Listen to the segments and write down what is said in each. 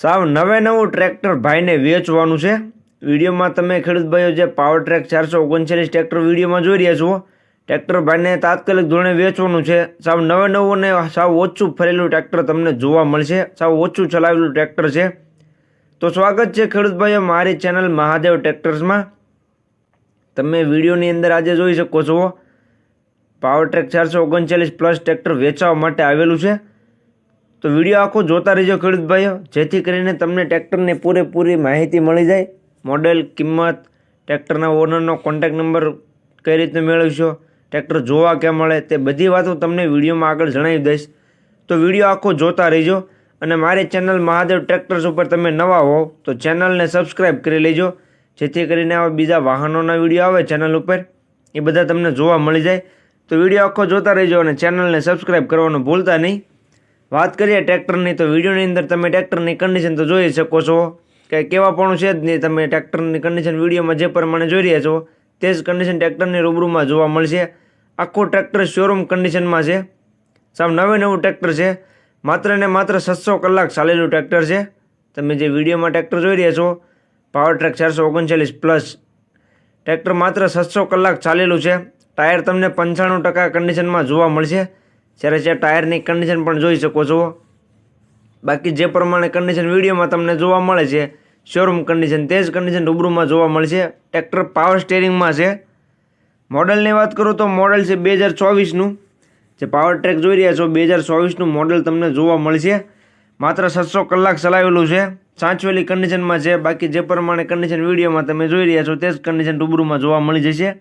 સાવ નવે નવું ટ્રેક્ટર ભાઈને વેચવાનું છે. વિડીયોમાં તમે ખેડૂત ભાઈઓ જે પાવર ટ્રેક ચારસો ઓગણચાલીસ ટ્રેક્ટર વિડીયોમાં જોઈ રહ્યા છો, ટ્રેક્ટર ભાઈને તાત્કાલિક ધોરણે વેચવાનું છે. સાવ નવે નવું ને સાવ ઓછું ફરેલું ટ્રેક્ટર તમને જોવા મળશે. સાવ ઓછું ચલાવેલું ટ્રેક્ટર છે. તો સ્વાગત છે ખેડૂત ભાઈઓ મારી ચેનલ મહાદેવ ટ્રેક્ટર્સમાં. તમે વિડીયોની અંદર આજે જોઈ શકો છો. પાવર ટ્રેક ચારસો ઓગણચાલીસ પ્લસ ટ્રેક્ટર વેચવા માટે આવેલું છે. તો વીડિયો આખો જોતા રહેજો ખેડૂત ભાઈઓ જેથી કરીને તમને ટ્રેક્ટરની પૂરેપૂરી માહિતી મળી જાય. મોડેલ, કિંમત, ટ્રેક્ટરના ઓનરનો કોન્ટેક્ટ નંબર કઈ રીતે મેળવશો, ટ્રેક્ટર જોવા ક્યાં મળે, તે બધી વાતો તમને વિડીયોમાં આગળ જણાવી દઈશ. તો વીડિયો આખો જોતા રહેજો અને મારી ચેનલ મહાદેવ ટ્રેક્ટર્સ ઉપર તમે નવા હોવ તો ચેનલને સબસ્ક્રાઈબ કરી લેજો. જેથી કરીને આવા બીજા વાહનોના વીડિયો આવે ચેનલ ઉપર. એ બધા તમને જોવા મળી જાય. તો વીડિયો આખો જોતા રહેજો અને ચેનલને સબસ્ક્રાઈબ કરવાનું ભૂલતા નહીં. વાત કરીએ ટ્રેક્ટરની, તો વિડીયોની અંદર તમે ટ્રેક્ટરની કન્ડિશન તો જોઈ શકો છો. કે કેવા પણ છે જ નહીં, તમે ટ્રેક્ટરની કન્ડિશન વિડીયોમાં જે પ્રમાણે જોઈ રહ્યા છો, તે જ કન્ડિશન ટ્રેક્ટરની રૂબરૂમાં જોવા મળશે. આખું ટ્રેક્ટર શોરૂમ કન્ડિશનમાં છે. સાવ નવે નવું ટ્રેક્ટર છે. માત્ર ને માત્ર સાતસો કલાક ચાલેલું ટ્રેક્ટર છે. તમે જે વિડીયોમાં ટ્રેક્ટર જોઈ રહ્યા છો પાવર ટ્રેક ચારસો ઓગણચાલીસ પ્લસ ટ્રેક્ટર માત્ર સાતસો કલાક ચાલેલું છે. ટાયર તમને પંચાણું ટકા કન્ડિશનમાં જોવા મળશે. જ્યારે જે ટાયરની કન્ડિશન પણ જોઈ શકો છો. બાકી જે પ્રમાણે કન્ડિશન વિડીયોમાં તમને જોવા મળે છે શોરૂમ કન્ડિશન તે જ કન્ડિશન રૂબરૂમાં જોવા મળશે. ટ્રેક્ટર પાવર સ્ટેરિંગમાં છે. મોડલની વાત કરું તો મોડલ છે બે હજાર ચોવીસનું. જે પાવર ટ્રેક જોઈ રહ્યા છો, બે હજાર ચોવીસનું મોડલ તમને જોવા મળશે. માત્ર સાતસો કલાક ચલાવેલું છે. સાચવેલી કન્ડિશનમાં છે. બાકી જે પ્રમાણે કન્ડિશન વિડીયોમાં તમે જોઈ રહ્યા છો, તે જ કન્ડિશન રૂબરૂમાં જોવા મળી જશે.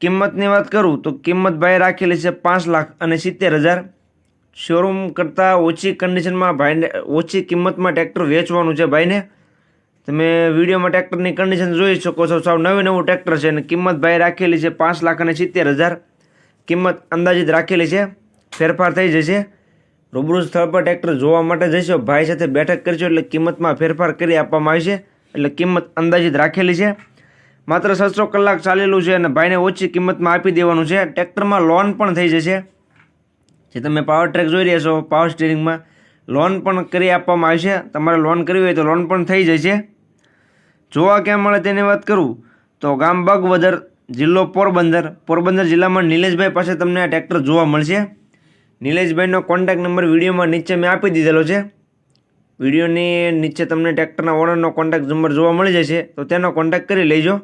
કિંમતની વાત કરું તો કિંમત ભાઈ રાખેલી છે પાંચ લાખ અને સિત્તેર હજાર. શોરૂમ કરતાં ઓછી કન્ડિશનમાં ભાઈને, ઓછી કિંમતમાં ટ્રેક્ટર વેચવાનું છે ભાઈને. તમે વિડીયોમાં ટ્રેક્ટરની કન્ડિશન જોઈ શકો છો, સાવ નવું નવું ટ્રેક્ટર છે અને કિંમત ભાઈ રાખેલી છે પાંચ લાખ અને સિત્તેર હજાર. કિંમત અંદાજિત રાખેલી છે, ફેરફાર થઈ જશે. રૂબરૂ સ્થળ પર ટ્રેક્ટર જોવા માટે જશો, ભાઈ સાથે બેઠક કરશો એટલે કિંમતમાં ફેરફાર કરી આપવામાં આવશે. એટલે કિંમત અંદાજિત રાખેલી છે. માત્ર સાતસો કલાક ચાલેલું છે અને ભાઈને ઓછી કિંમતમાં આપી દેવાનું છે. ટ્રેક્ટરમાં લોન પણ થઈ જશે. જે તમે પાવર ટ્રેક જોઈ રહ્યા છો પાવર સ્ટીરિંગમાં લોન પણ કરી આપવામાં આવશે. તમારે લોન કરવી હોય તો લોન પણ થઈ જશે. જોવા ક્યાં મળે તેની વાત કરું તો ગામ બગવદર જિલ્લો પોરબંદર. પોરબંદર જિલ્લામાં નિલેશભાઈ પાસે તમને આ ટ્રેક્ટર જોવા મળશે. નિલેશભાઈનો કોન્ટેક્ટ નંબર વિડીયોમાં નીચે મેં આપી દીધેલો છે. વિડીયોની નીચે તમને ટ્રેક્ટરના ઓનરનો કોન્ટેક્ટ નંબર જોવા મળી જશે. તો તેનો કોન્ટેક્ટ કરી લેજો.